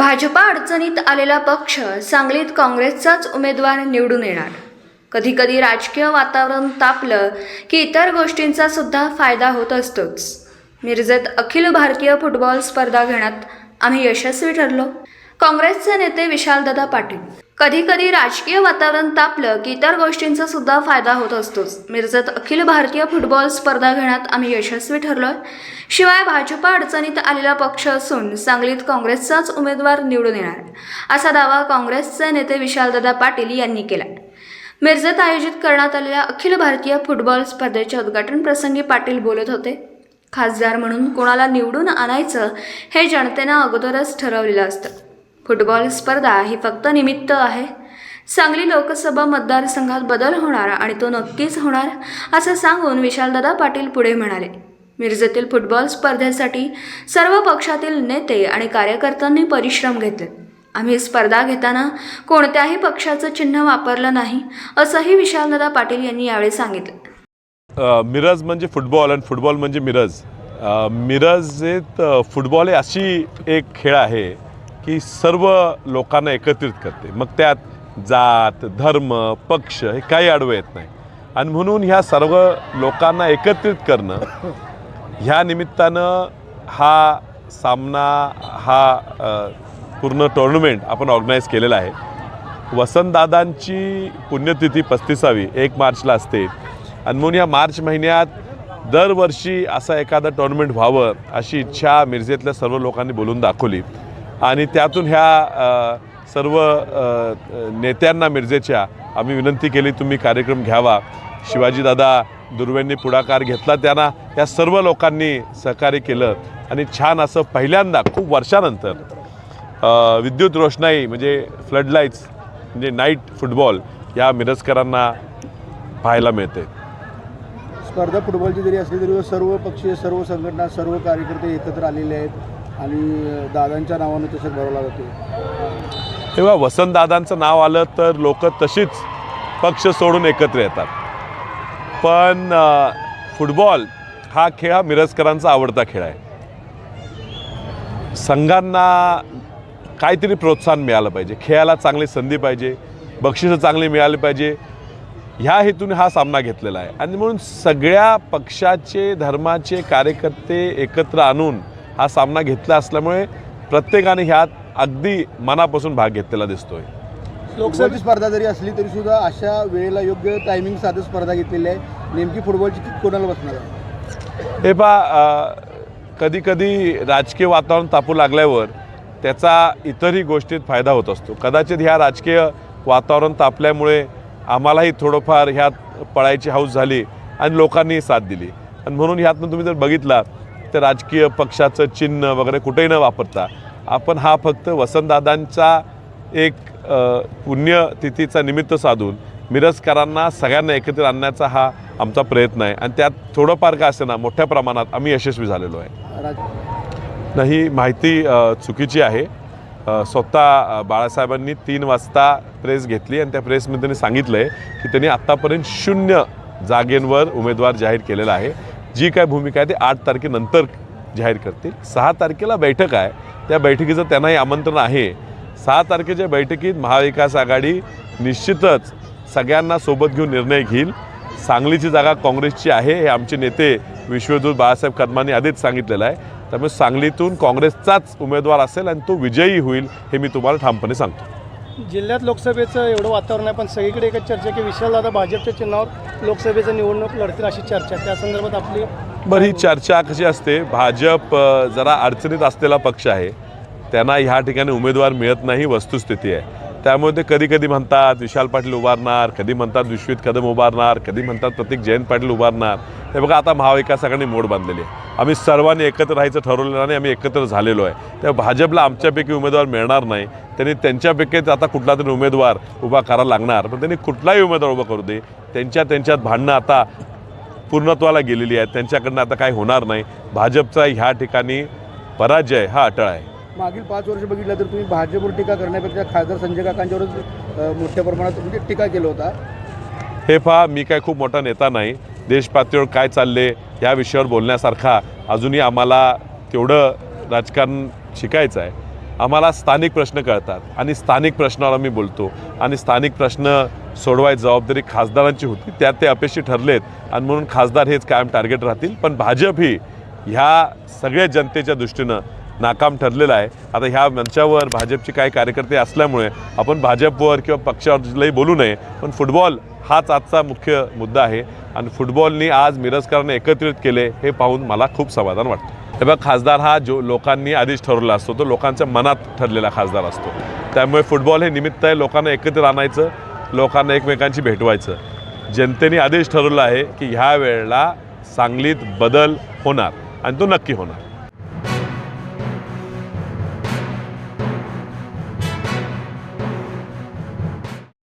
भाजपा अडचणीत आलेला पक्ष सांगलीत काँग्रेसचाच उमेदवार निवडून येणार. कधीकधी राजकीय वातावरण तापलं की इतर गोष्टींचा सुद्धा फायदा होत असतोच. मिरजेत अखिल भारतीय फुटबॉल स्पर्धा घेण्यात आम्ही यशस्वी ठरलो. काँग्रेसचे नेते विशालदादा पाटील कधी कधी राजकीय वातावरण तापलं की इतर गोष्टींचा सुद्धा फायदा होत असतोच. मिरजेत अखिल भारतीय फुटबॉल स्पर्धा घेण्यात आम्ही यशस्वी ठरलोय. शिवाय भाजपा अडचणीत आलेला पक्ष असून सांगलीत काँग्रेसचाच उमेदवार निवडून येणार असा दावा काँग्रेसचे नेते विशालदादा पाटील यांनी केला मिरजेत आयोजित करण्यात आलेल्या अखिल भारतीय फुटबॉल स्पर्धेच्या उद्घाटन प्रसंगी पाटील बोलत होते. खासदार म्हणून कोणाला निवडून आणायचं हे जनतेनं अगोदरच ठरवलेलं असतं. फुटबॉल स्पर्धा ही फक्त निमित्त आहे. सांगली लोकसभा मतदारसंघात बदल होणार आणि तो नक्कीच होणार असं सांगून विशालदादा पाटील पुढे म्हणाले. मिरजेतील फुटबॉल स्पर्धेसाठी सर्व पक्षातील नेते आणि कार्यकर्त्यांनी परिश्रम घेतले. आम्ही स्पर्धा घेताना कोणत्याही पक्षाचं चिन्ह वापरलं नाही असंही विशालदादा पाटील यांनी यावेळी सांगितलं. मिरज म्हणजे फुटबॉल आणि फुटबॉल म्हणजे मिरज. मिरज फुटबॉल अशी एक खेळ आहे की सर्व लोकांना एकत्रित करते. मग त्यात जात धर्म पक्ष हे काही आडवं येत नाही. आणि म्हणून ह्या सर्व लोकांना एकत्रित करणं ह्या निमित्तानं हा सामना हा पूर्ण टोर्नमेंट आपण ऑर्गनाईज केलेला आहे. वसंतदादांची पुण्यतिथी पस्तीसावी एक मार्चला असते. आणि म्हणून या मार्च महिन्यात दरवर्षी असा एखादं टोर्नमेंट व्हावं अशी इच्छा मिरजेतल्या सर्व लोकांनी बोलून दाखवली. आणि त्यातून ह्या सर्व नेत्यांना मिरजेच्या आम्ही विनंती केली तुम्ही कार्यक्रम घ्यावा. शिवाजीदादा दुर्वेंनी पुढाकार घेतला त्यांना या सर्व लोकांनी सहकार्य केलं. आणि छान असं पहिल्यांदा खूप वर्षानंतर विद्युत रोषणाई म्हणजे फ्लडलाईट्स म्हणजे नाईट फुटबॉल या मिरजकरांना पाहायला मिळते. स्पर्धा फुटबॉलची जरी असली तरी सर्व पक्षीय सर्व संघटना सर्व कार्यकर्ते एकत्र आलेले आहेत. आणि दादांच्या नावानं तसं भरवला जातो. तेव्हा वसंतदादांचं नाव आलं तर लोक तशीच पक्ष सोडून एकत्र येतात. पण फुटबॉल हा खेळ हा मिरजकरांचा आवडता खेळ आहे. संघांना काहीतरी प्रोत्साहन मिळालं पाहिजे. खेळाला चांगली संधी पाहिजे. बक्षिसं चांगली मिळाली पाहिजे. ह्या हेतूने हा सामना घेतलेला आहे. आणि म्हणून सगळ्या पक्षाचे धर्माचे कार्यकर्ते एकत्र आणून हा सामना घेतला असल्यामुळे प्रत्येकाने ह्यात अगदी मनापासून भाग घेतलेला दिसतोय. फुटबॉलची स्पर्धा जरी असली तरी सुद्धा अशा वेळेला योग्य टायमिंग साधं स्पर्धा घेतलेली आहे. नेमकी फुटबॉलची किक कोणाला बसणार आहे? हे पा कधी कधी राजकीय वातावरण तापू लागल्यावर त्याचा इतरही गोष्टीत फायदा होत असतो. कदाचित ह्या राजकीय वातावरण तापल्यामुळे आम्हालाही थोडंफार ह्यात पळायची हौस झाली आणि लोकांनी साथ दिली. आणि म्हणून ह्यातनं तुम्ही जर बघितला ते राजकीय पक्षाचं चिन्ह वगैरे कुठेही न वापरता आपण हा फक्त वसंतदादांचा एक पुण्यतिथीचा निमित्त साधून मिरजकरांना सगळ्यांना एकत्र आणण्याचा हा आमचा प्रयत्न आहे. आणि त्यात थोडंफार का असे ना मोठ्या प्रमाणात आम्ही यशस्वी झालेलो आहे. नाही माहिती चुकीची आहे. स्वतः बाळासाहेबांनी तीन वाजता प्रेस घेतली आणि त्या प्रेसमध्ये त्यांनी सांगितलं आहे की त्यांनी आत्तापर्यंत शून्य जागेंवर उमेदवार जाहीर केलेला आहे. जी काय भूमिका आहे ती आठ तारखेनंतर जाहीर करतील. सहा तारखेला बैठक आहे. त्या बैठकीचं त्यांनाही आमंत्रण आहे. सहा तारखेच्या बैठकीत महाविकास आघाडी निश्चितच सगळ्यांना सोबत घेऊन निर्णय घेईल. सांगलीची जागा काँग्रेसची आहे हे आमचे नेते विश्वदूत बाळासाहेब कदमांनी आधीच सांगितलेलं आहे. त्यामुळे सांगलीतून काँग्रेसचाच उमेदवार असेल आणि तो विजयी होईल हे मी तुम्हाला ठामपणे सांगतो. जिल्ह्यात लोकसभेचं एवढं वातावरण आहे पण सगळीकडे एकच चर्चा की की विशालदादा भाजपच्या चिन्हावर लोकसभेचं निवडणूक लढतील अशी चर्चा त्या संदर्भात आपली बरं ही चर्चा कशी असते? भाजप जरा अडचणीत असलेला पक्ष आहे. त्यांना ह्या ठिकाणी उमेदवार मिळत नाही वस्तुस्थिती आहे. त्यामुळे ते कधी कधी म्हणतात विशाल पाटील उभारणार कधी म्हणतात विश्वित कदम उभारणार कधी म्हणतात प्रतीक जयंत पाटील उभारणार. हे बघा आता महाविकास मोड बांधलेली आहे. आम्ही सर्वांनी एकत्र राहायचं ठरवलेलं आणि आम्ही एकत्र झालेलो आहे. त्या भाजपला आमच्यापैकी उमेदवार मिळणार नाही. त्यांनी त्यांच्यापैकीच आता कुठला तरी उमेदवार उभा करायला लागणार. पण त्यांनी कुठलाही उमेदवार उभा करू दे. त्यांच्या त्यांच्यात भांडणं आता पूर्णत्वाला गेलेली आहेत. त्यांच्याकडनं आता काही होणार नाही. भाजपचा ह्या ठिकाणी पराजय हा अटळ आहे. मागील पाच वर्ष बघितलं तर तुम्ही भाजपवर टीका करण्यापेक्षा खासदार संजय काकांच्यावरच मोठ्या प्रमाणात म्हणजे टीका केलं होता. हे पहा मी काय खूप मोठा नेता नाही. देशपातळीवर काय चालले या विषयावर बोलण्यासारखा अजूनही आम्हाला तेवढं राजकारण शिकायचं आहे. आम्हाला स्थानिक प्रश्न कळतात. आणि स्थानिक प्रश्नावर आम्ही बोलतो. आणि स्थानिक प्रश्न सोडवायची जबाबदारी खासदारांची होती. त्यात ते अपेक्षित ठरलेत. आणि म्हणून खासदार हेच कायम टार्गेट राहतील. पण भाजप ही ह्या सगळ्या जनतेच्या दृष्टीनं नाकाम ठरलेलं आहे. आता ह्या मंचावर भाजपचे काही कार्यकर्ते असल्यामुळे आपण भाजपवर किंवा पक्षावरही बोलू नये. पण फुटबॉल हाच आजचा मुख्य मुद्दा आहे. आणि फुटबॉलनी आज मिरजकरांना एकत्रित केले हे पाहून मला खूप समाधान वाटतं. हे बघ खासदार हा जो लोकांनी आधीच ठरवला असतो तो लोकांच्या मनात ठरलेला खासदार असतो. त्यामुळे फुटबॉल हे निमित्त आहे लोकांना एकत्र आणायचं लोकांना एकमेकांशी भेटवायचं. जनतेने आधीच ठरवलं आहे की ह्या वेळेला सांगलीत बदल होणार आणि तो नक्की होणार.